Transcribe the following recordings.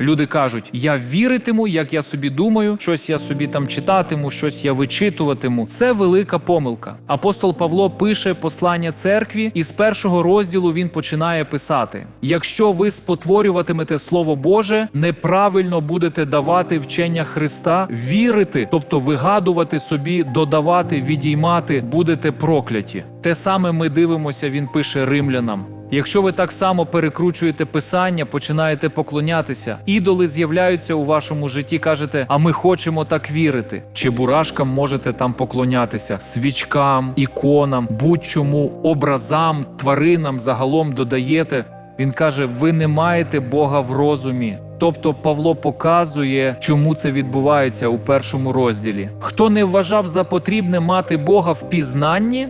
Люди кажуть: я віритиму, як я собі думаю, щось я собі там читатиму, щось я вичитуватиму. Це велика помилка. Апостол Павло пише послання церкві, і з першого розділу він починає писати: якщо ви спотворюватимете Слово Боже, неправильно будете давати вчення Христа, вірити, тобто вигадувати собі, додавати, відіймати, будете прокляті. Те саме ми дивимося, він пише римлянам. Якщо ви так само перекручуєте писання, починаєте поклонятися, ідоли з'являються у вашому житті, кажете, а ми хочемо так вірити. Чебурашкам можете там поклонятися, свічкам, іконам, будь-чому, образам, тваринам загалом додаєте. Він каже: ви не маєте Бога в розумі. Тобто Павло показує, чому це відбувається у першому розділі. Хто не вважав за потрібне мати Бога в пізнанні,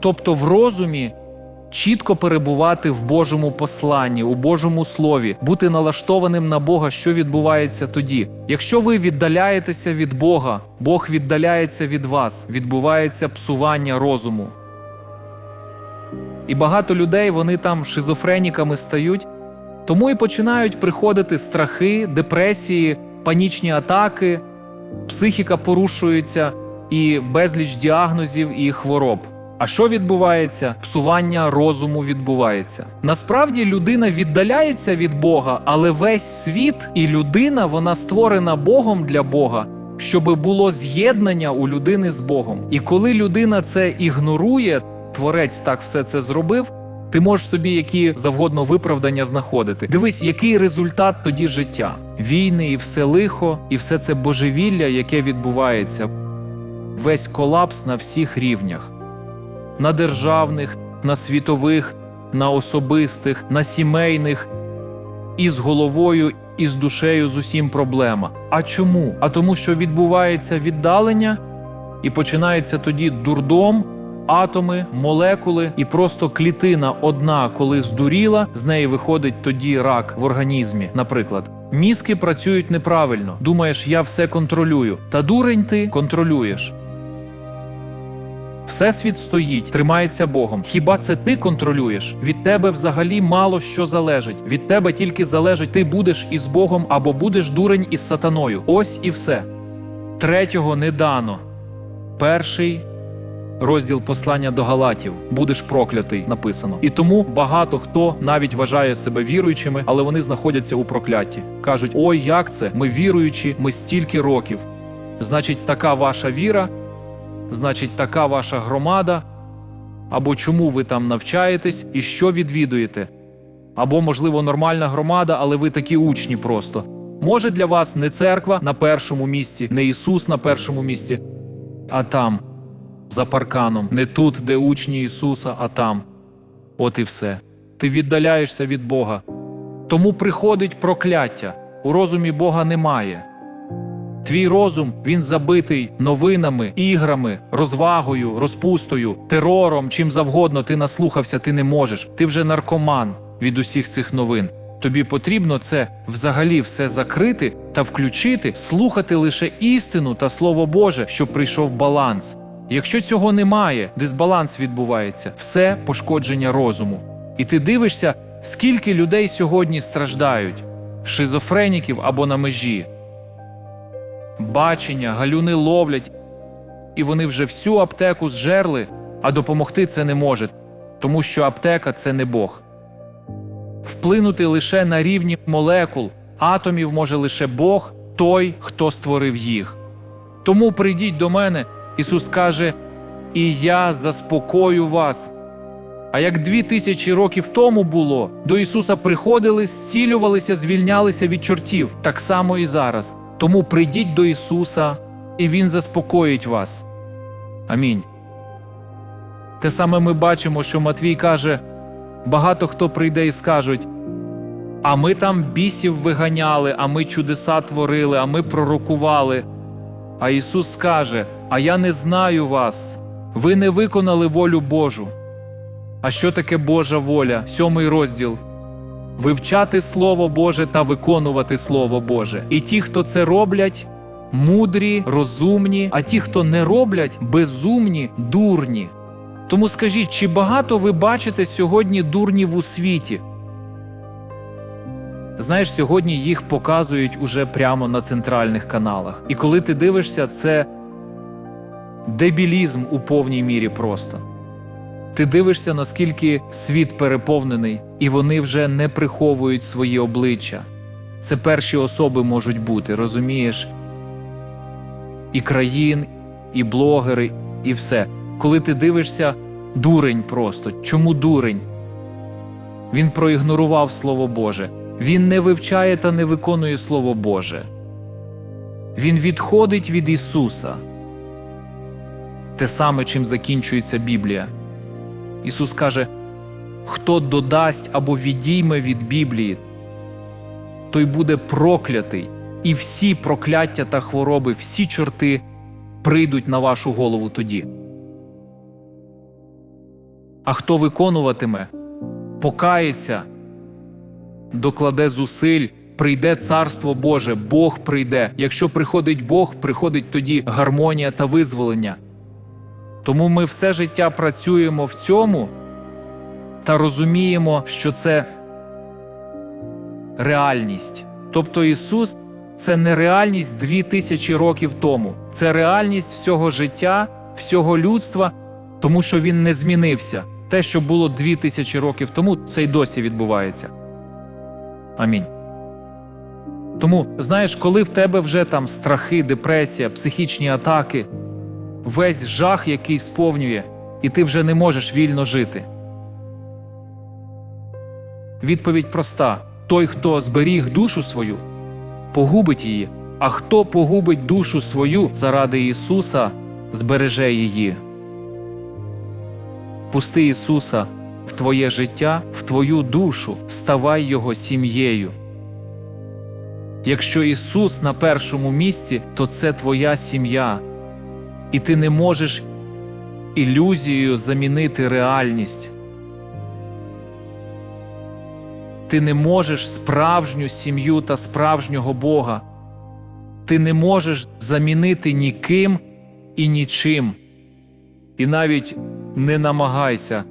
тобто в розумі, чітко перебувати в Божому посланні, у Божому слові, бути налаштованим на Бога, що відбувається тоді. Якщо ви віддаляєтеся від Бога, Бог віддаляється від вас, відбувається псування розуму. І багато людей вони там шизофреніками стають, тому і починають приходити страхи, депресії, панічні атаки, психіка порушується і безліч діагнозів і хвороб. А що відбувається? Псування розуму відбувається. Насправді людина віддаляється від Бога, але весь світ і людина вона створена Богом для Бога, щоб було з'єднання у людини з Богом. І коли людина це ігнорує, творець так все це зробив. Ти можеш собі які завгодно виправдання знаходити. Дивись, який результат тоді життя: війни і все лихо, і все це божевілля, яке відбувається, весь колапс на всіх рівнях на державних, на світових, на особистих, на сімейних, і з головою, і з душею з усім проблема. А чому? А тому, що відбувається віддалення, і починається тоді дурдом, атоми, молекули, і просто клітина одна, коли здуріла, з неї виходить тоді рак в організмі, наприклад. Мізки працюють неправильно. Думаєш, я все контролюю. Та дурень ти контролюєш. Всесвіт стоїть, тримається Богом. Хіба це ти контролюєш? Від тебе взагалі мало що залежить. Від тебе тільки залежить, ти будеш із Богом або будеш дурень із сатаною. Ось і все. Третього не дано. Перший розділ послання до Галатів будеш проклятий, написано. І тому багато хто навіть вважає себе віруючими, але вони знаходяться у прокляті. Кажуть: ой, як це? Ми віруючі, ми стільки років. Значить, така ваша віра значить, така ваша громада, або чому ви там навчаєтесь і що відвідуєте, або, можливо, нормальна громада, але ви такі учні просто. Може для вас не церква на першому місці, не Ісус на першому місці, а там, за парканом, не тут, де учні Ісуса, а там. От і все. Ти віддаляєшся від Бога. Тому приходить прокляття. У розумі Бога немає. Твій розум він забитий новинами, іграми, розвагою, розпустою, терором, чим завгодно ти наслухався, ти не можеш. Ти вже наркоман від усіх цих новин. Тобі потрібно це взагалі все закрити та включити, слухати лише істину та слово Боже, щоб прийшов баланс. Якщо цього немає, дисбаланс відбувається, все пошкодження розуму. І ти дивишся, скільки людей сьогодні страждають, шизофреніків або на межі бачення, галюни ловлять, і вони вже всю аптеку зжерли, а допомогти це не може, тому що аптека це не Бог. Вплинути лише на рівні молекул, атомів може лише Бог, той, хто створив їх. Тому прийдіть до мене, Ісус каже, і я заспокою вас. А як дві тисячі років тому було, до Ісуса приходили, зцілювалися, звільнялися від чортів, так само і зараз. Тому прийдіть до Ісуса, і Він заспокоїть вас. Амінь. Те саме ми бачимо, що Матвій каже: багато хто прийде і скажуть: а ми там бісів виганяли, а ми чудеса творили, а ми пророкували. А Ісус скаже: А я не знаю вас, ви не виконали волю Божу. А що таке Божа воля? Сьомий розділ вивчати Слово Боже та виконувати Слово Боже. І ті, хто це роблять, мудрі, розумні, а ті, хто не роблять, безумні, дурні. Тому скажіть, чи багато ви бачите сьогодні дурнів у світі? Знаєш, сьогодні їх показують уже прямо на центральних каналах. І коли ти дивишся, це дебілізм у повній мірі просто. Ти дивишся, наскільки світ переповнений, і вони вже не приховують свої обличчя. Це перші особи можуть бути, розумієш? І країн, і блогери, і все. Коли ти дивишся, дурень просто. Чому дурень? Він проігнорував Слово Боже. Він не вивчає та не виконує Слово Боже. Він відходить від Ісуса. Те саме, чим закінчується Біблія. Ісус каже: хто додасть або відійме від Біблії, той буде проклятий, і всі прокляття та хвороби, всі чорти прийдуть на вашу голову тоді. А хто виконуватиме, покається, докладе зусиль, прийде Царство Боже, Бог прийде. Якщо приходить Бог, приходить тоді гармонія та визволення. Тому ми все життя працюємо в цьому та розуміємо, що це реальність. Тобто Ісус це не реальність дві тисячі років тому, це реальність всього життя, всього людства, тому що Він не змінився. Те, що було дві тисячі років тому, це й досі відбувається. Амінь. Тому, знаєш, коли в тебе вже там страхи, депресія, психічні атаки, весь жах, який сповнює, і ти вже не можеш вільно жити. Відповідь проста: той, хто зберіг душу свою, погубить її, а хто погубить душу свою заради Ісуса, збереже її. Пусти Ісуса в твоє життя, в твою душу, ставай Його сім'єю. Якщо Ісус на першому місці, то це твоя сім'я, і ти не можеш ілюзією замінити реальність. Ти не можеш справжню сім'ю та справжнього Бога. Ти не можеш замінити ніким і нічим. І навіть не намагайся